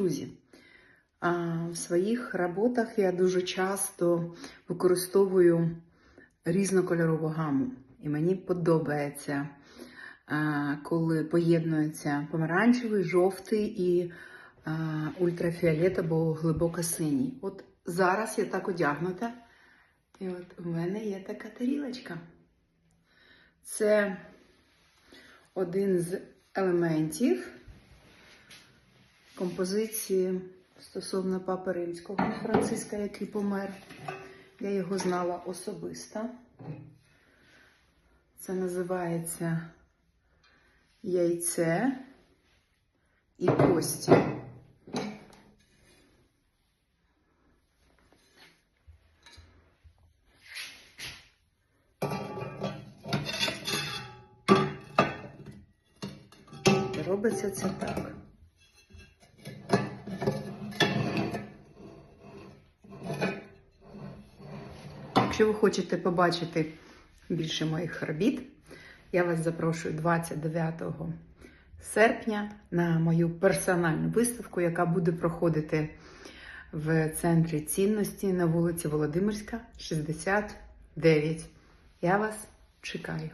Друзі, в своїх роботах я дуже часто використовую різнокольорову гаму. І мені подобається, коли поєднується помаранчевий, жовтий і ультрафіолет або глибоко синій. От зараз я так одягнута, і от у мене є така тарілочка. Це один з елементів композиції стосовно Папи Римського Франциска, який помер. Я його знала особисто. Це називається яйце і кості. Робиться це так. Якщо ви хочете побачити більше моїх робіт, я вас запрошую 29 серпня на мою персональну виставку, яка буде проходити в центрі цінності на вулиці Володимирська, 69. Я вас чекаю.